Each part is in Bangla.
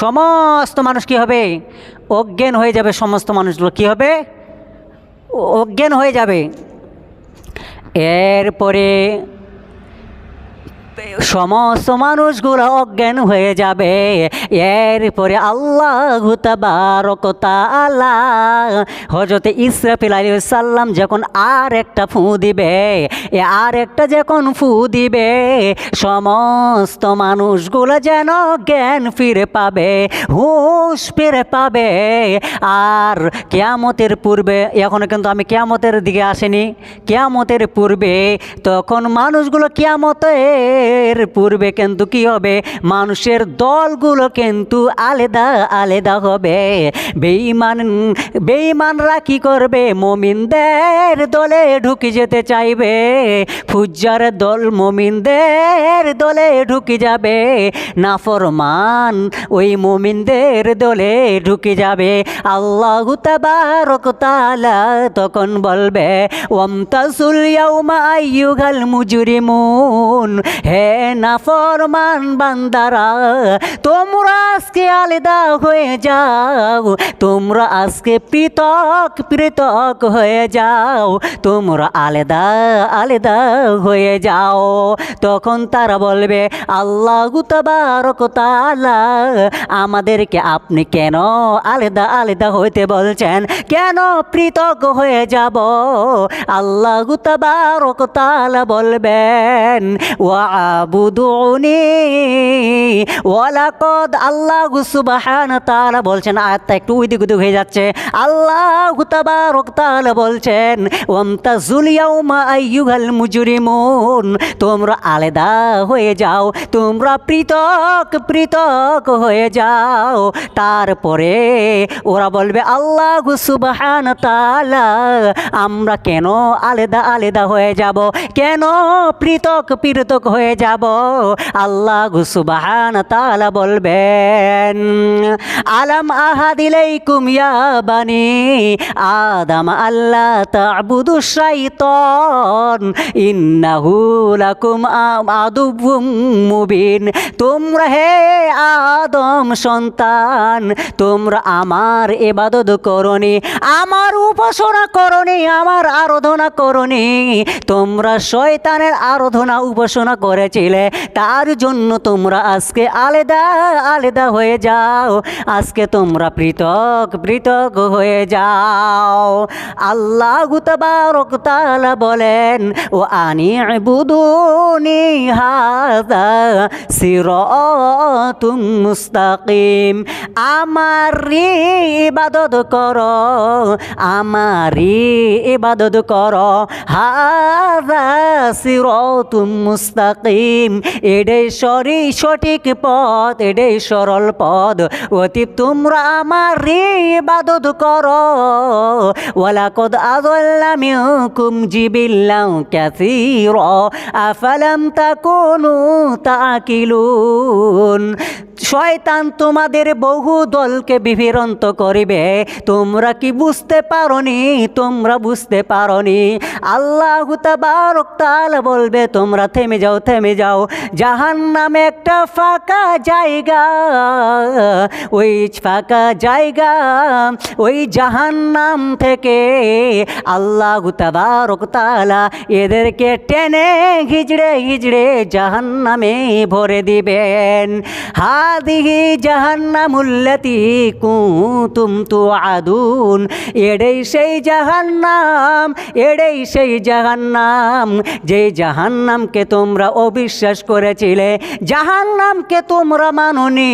সমস্ত মানুষ কি হবে? অজ্ঞান হয়ে যাবে সমস্ত মানুষগুলো। কি হবে? অজ্ঞান হয়ে যাবে। এরপরে সমস্ত মানুষগুলো অজ্ঞান হয়ে যাবে। এরপরে আল্লাহ তালা হজরতে ইসরাফিল আলী সাল্লাম যখন আর একটা ফু দিবে, এ আর একটা যখন ফু দিবে, সমস্ত মানুষগুলো যেন জ্ঞান ফিরে পাবে, হুঁশ ফিরে পাবে। আর কেয়ামতের পূর্বে, এখনও কিন্তু আমি কেয়ামতের দিকে আসেনি, কেয়ামতের পূর্বে তখন মানুষগুলো কেয়ামতের পূর্বে কিন্তু কি হবে? মানুষের দলগুলো কিন্তু আলাদা আলাদা হবে। বেঈমান, বেঈমানরা কি করবে? মমিনদের দলে ঢুকে যেতে চাইবে। ফুজ্জার দল মমিনদের দলে ঢুকে যাবে। নাফরমান ওই মমিনদের দলে ঢুকে যাবে। আল্লাহ তাআলা তখন বলবে ওমতাসুল ইয়াউমা আইয়ুহাল মুজরিমুন। হে নাফরমান বান্দারা, তোমরা আজকে আলাদা হয়ে যাও, তোমরা আজকে পৃথক পৃথক হয়ে যাও, তোমরা আলাদা আলাদা হয়ে যাও। তখন তারা বলবে, আল্লাহ তাআলা, আমাদেরকে আপনি কেন আলাদা আলাদা হইতে বলছেন? কেন পৃথক হয়ে যাব? আল্লাহ তাবারক বলবেন বলবেন ওয়াবুদুনি ওয়ালাকদ আল্লাহ সুবহান তাআলা বলছেন, আয়াতটা একটু উইদিক উদিক হয়ে যাচ্ছে। আল্লাহ তাবারক তাআলা বলছেন ওয়ামতাজুল ইয়াউমা আইয়ুহাল মুজরিমুন তোমরা আলাদা হয়ে যাও, তোমরা পৃথক পৃথক হয়ে যাও। তারপরে ওরা বলবে, আল্লাহ সুবহান তাআলা, আমরা কেন আলাদা আলাদা হয়ে যাব? কেন পৃথক পৃথক হয়ে যাব। আল্লাহ সুবহান তালা বলবেন, আলাম আহাদিলাইকুম ইয়া বানি আদম আল্লাহ তা'বুদু শাইতান, ইন্নাহু আদুবুম মুবিন। তোমরা হে আদম সন্তান, তোমরা আমার ইবাদত করনি, আমার উপাসনা করনি, আমার আরাধনা করনি। তোমরা শয়তানের আরাধনা, উপাসনা করেছিলে, তার জন্য তোমরা আজকে আলাদা আলাদা হয়ে যাও। আজকে তোমরা পৃথক পৃথক হয়ে যাও। আল্লাহ তাআলা বলেন, ও আনি হাদা মুস্তাকিম। আমার ইবাদত করো, আমারই ইবাদত করো। হাদা সিরাতুম মুস্তাকিম। এটাই সরি সঠিক পথ, এডে সরল পদ অতি তোমরা আমার ইবাদত করো। ওয়ালাকদ আযাল্লামিকুম জিবিল্লাহ কাসীরা। আফালাম তাকুনু তাকিলুন শয়তান তোমাদের বহু দলকে বিভ্রান্ত করিবে। তোমরা কি বুঝতে পারনি? তোমরা বুঝতে পারনি। আল্লাহ তাআলা বলবে, তোমরা থেমে যাও থেমে যাও। জাহান নামে একটা ফাঁকা জায়গা, ওই ফাঁকা জায়গা, ওই জাহান নাম থেকে আল্লাহ তাআলা এদেরকে টেনে হিজড়ে হিজড়ে জাহান নামে ভরে দিবেন। হাদিহি জাহান্নামুল্লাতি কুতুম তুআদুন এড়েই সেই জাহান্নাম এড়েই সেই জাহান্নাম যে জাহান্নামকে তোমরা অবিশ্বাস করেছিলে, জাহান্নামকে তোমরা মাননি,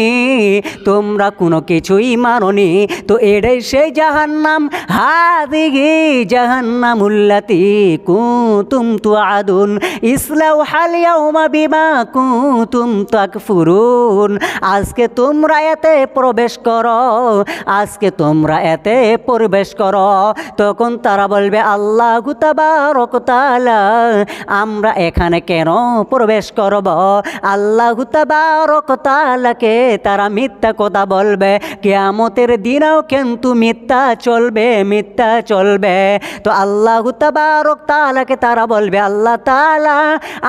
তোমরা কোনো কিছুই মাননি। তো এড়েই সেই জাহান্নাম, হাদিহি জাহান্নামুল্লাতি কুতুম তুআদুন। ইসলাউ হাল ইয়াউমা বিমা কুতুম তাকফুরুন। আজকে তোমরা এতে প্রবেশ করো, আজকে তোমরা এতে প্রবেশ করো। তখন তারা বলবে, আল্লাহ তাবারক তাআলা, আমরা এখানে কেন প্রবেশ করব? আল্লাহ তাবারক তাআলাকে তারা মিথ্যা কথা বলবে। কিয়ামতের দিনেও কিন্তু মিথ্যা চলবে মিথ্যা চলবে। তো আল্লাহ তাবারক তাআলাকে তারা বলবে, আল্লাহ তালা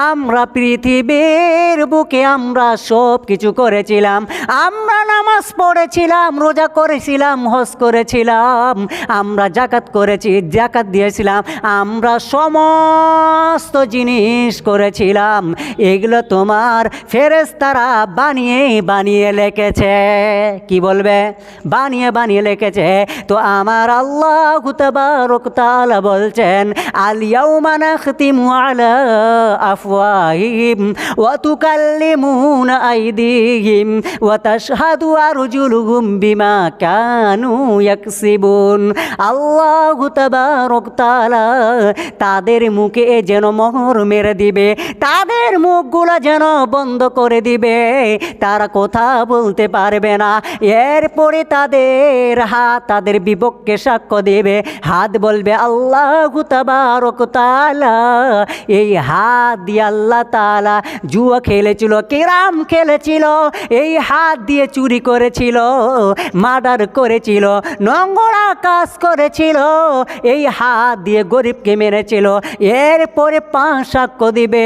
আমরা পৃথিবীর বুকে আমরা সব কিছু করেছিলাম। করেছিলাম, আমরা নামাজ পড়েছিলাম, রোজা করেছিলাম, হজ করেছিলাম, আমরা জাকাত করেছি, জাকাত দিয়েছিলাম, আমরা সমস্ত জিনিস করেছিলাম, এগুলো তোমার ফেরেস্তারা বানিয়ে বানিয়ে লেখেছে কি বলবে? বানিয়ে বানিয়ে লিখেছে তো আমার আল্লাহ তাআলা বলছেন আল ইয়াউমা নাখতিমু আলা আফওয়াহিম ওয়া আইদিহিম ওয়া তাশহাদু আরজুলুহুম বিমা কানু ইয়াকসিবুন আল্লাহ তাবারক তাআলা তাদের মুখে যেন মোহর মেরে দিবে, তাদের মুখগুলো যেন বন্ধ করে দিবে। তারা কথা বলতে পারবে না, এরপরে তাদের হাত তাদের বিপক্ষে সাক্ষ্য দেবে। হাত বলবে, আল্লাহ তাআলা। এই হাত দিয়ে আল্লাহ তালা জুয়া খেলেছিল, কেরাম খেলেছিল এই হাত দিয়ে চুরি করেছিল, মার্ডার করেছিল, নোংরা কাজ করেছিল। এই হাত দিয়ে গরিবকে মেরেছিল, এরপরে পাঁচ সাক্ষ্য দিবে,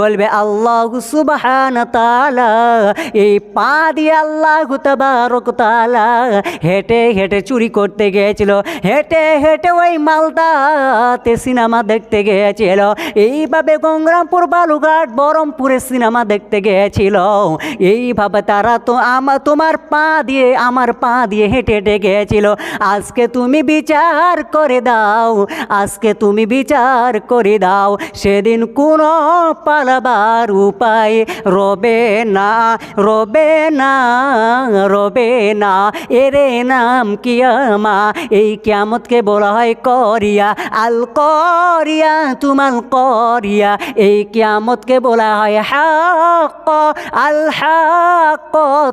বলবে আল্লাহ সুবহান তালা এই পা দিয়ে আল্লাহ তাআলা হেঁটে হেঁটে চুরি করতে গিয়েছিল, হেঁটে হেঁটে ওই মালদাতে সিনেমা দেখতে গিয়েছিল। এইভাবে গঙ্গরামপুর বালুঘাট বহরমপুরে সিনেমা দেখতে গিয়েছিল। এইভাবে তারা তো আমার তোমার পা দিয়ে, আমার পা দিয়ে হেঁটে হেঁটে গিয়েছিল আজকে তুমি বিচার করে দাও, আজকে তুমি বিচার করে দাও। সেদিন কোনো পালাবার উপায় রবে না রবে না রবে না। এরে নাম কিয়ামা এই কিয়ামতকে বলা হয় করিয়া, আল করিয়া তুমাল করিয়া। এই কিয়ামতকে বলা হয় হাক আল হাক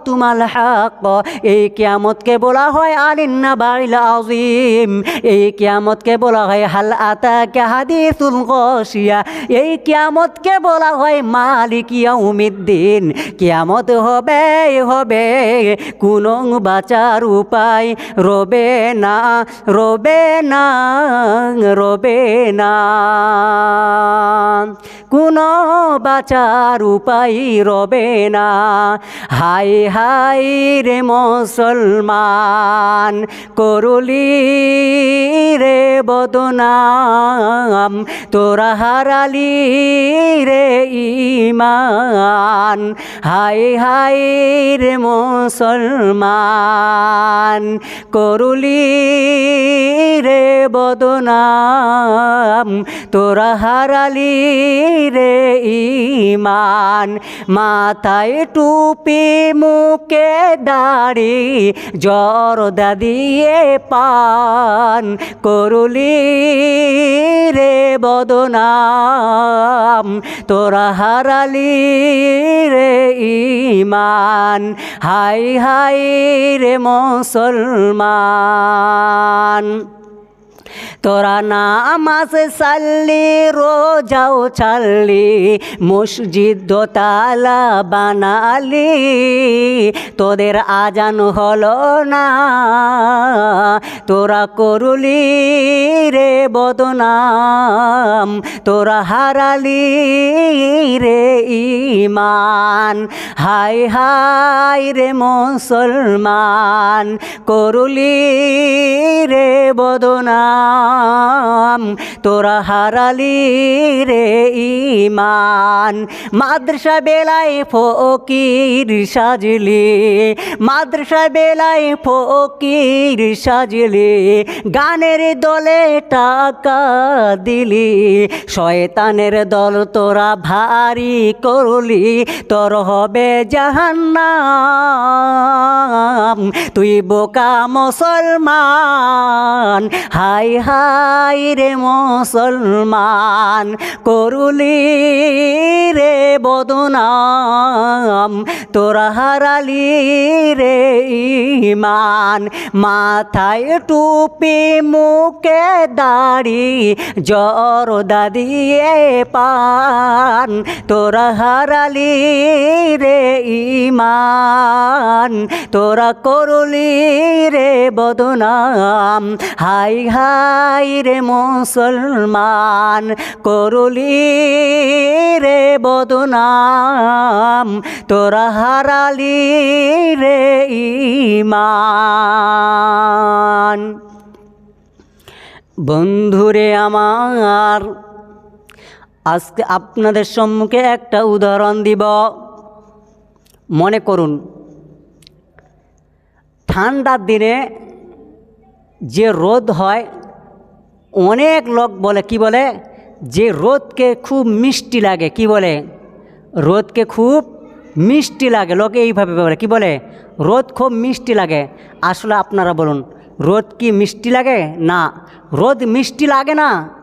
তুমাল হাক, এই কিয়ামতকে বলা হয় আলিন্না বাইল আজিম এই কিয়ামতকে বলা হয় হাল আতাকে হাদিসুল গসিয়া এই কিয়ামতকে বলা হয় মালিক ইয়াউমিদ্দিন, কিয়ামত হবে হবে, কোনো বাঁচার উপায় রবে না রবে না রবে না। কোনো বাঁচার উপায় রবে না। হাই হাই রে মুসলমান, করুলি রে বদনাম, তোরা হারালি রে ইমান। হাই হাই রে মুসলমান, করুলি রে বদনাম, তোরা হারালি রে ইমান, মাথায় টুপি, মুখে দাড়ি, জরদা দিয়ে পান করুলি রে বদনাম। তোরা হারালি রে ইমান, হাই হাই রে মুসলমান। তোরা নামাজ সাল্লি, রোজাও ছাড়লি মসজিদ দোতালা বানালি, তোদের আজান হলো না, তোরা করুলি রে বদনাম, তোরা হারালি রে ইমান হাই হাই রে মুসলমান, করুলি রে বদনাম। তোরা হারালি রে ইমান। মাদ্রাসা বেলায় ফকির সাজলি, মাদ্রাসা বেলায় ফকির সাজলি, গানের দলে টাকা দিলি, শয়তানের দল তোরা ভারী করলি, তোর হবে জাহান্নাম। তুই বোকা মুসলমান, হাই হাই রে মুসলমান করুলি রে বদনাম, তোরা হারালি রে ইমান মাথায় টুপি মুখে দাড়ি, জ্বর দাদিয়ে পান, তোরা হারালি রে ইমান তোরা করলি রে বদনাম, হাই হাই রে মুসলমান, করলি রে বদনাম, তোরা হারালি রে ইমান। বন্ধুরে আমার, আজকে আপনাদের সম্মুখে একটা উদাহরণ দিব। মনে করুন, ঠান্ডার দিনে যে রোদ হয় অনেক লোক বলে, কি বলে? যে রোদকে খুব মিষ্টি লাগে, কি বলে? রোদকে খুব মিষ্টি লাগে, লোকে এইভাবে বলে, কি বলে? রোদ খুব মিষ্টি লাগে। আসলে আপনারা বলুন, রোদ কি মিষ্টি লাগে? না, রোদ মিষ্টি লাগে না?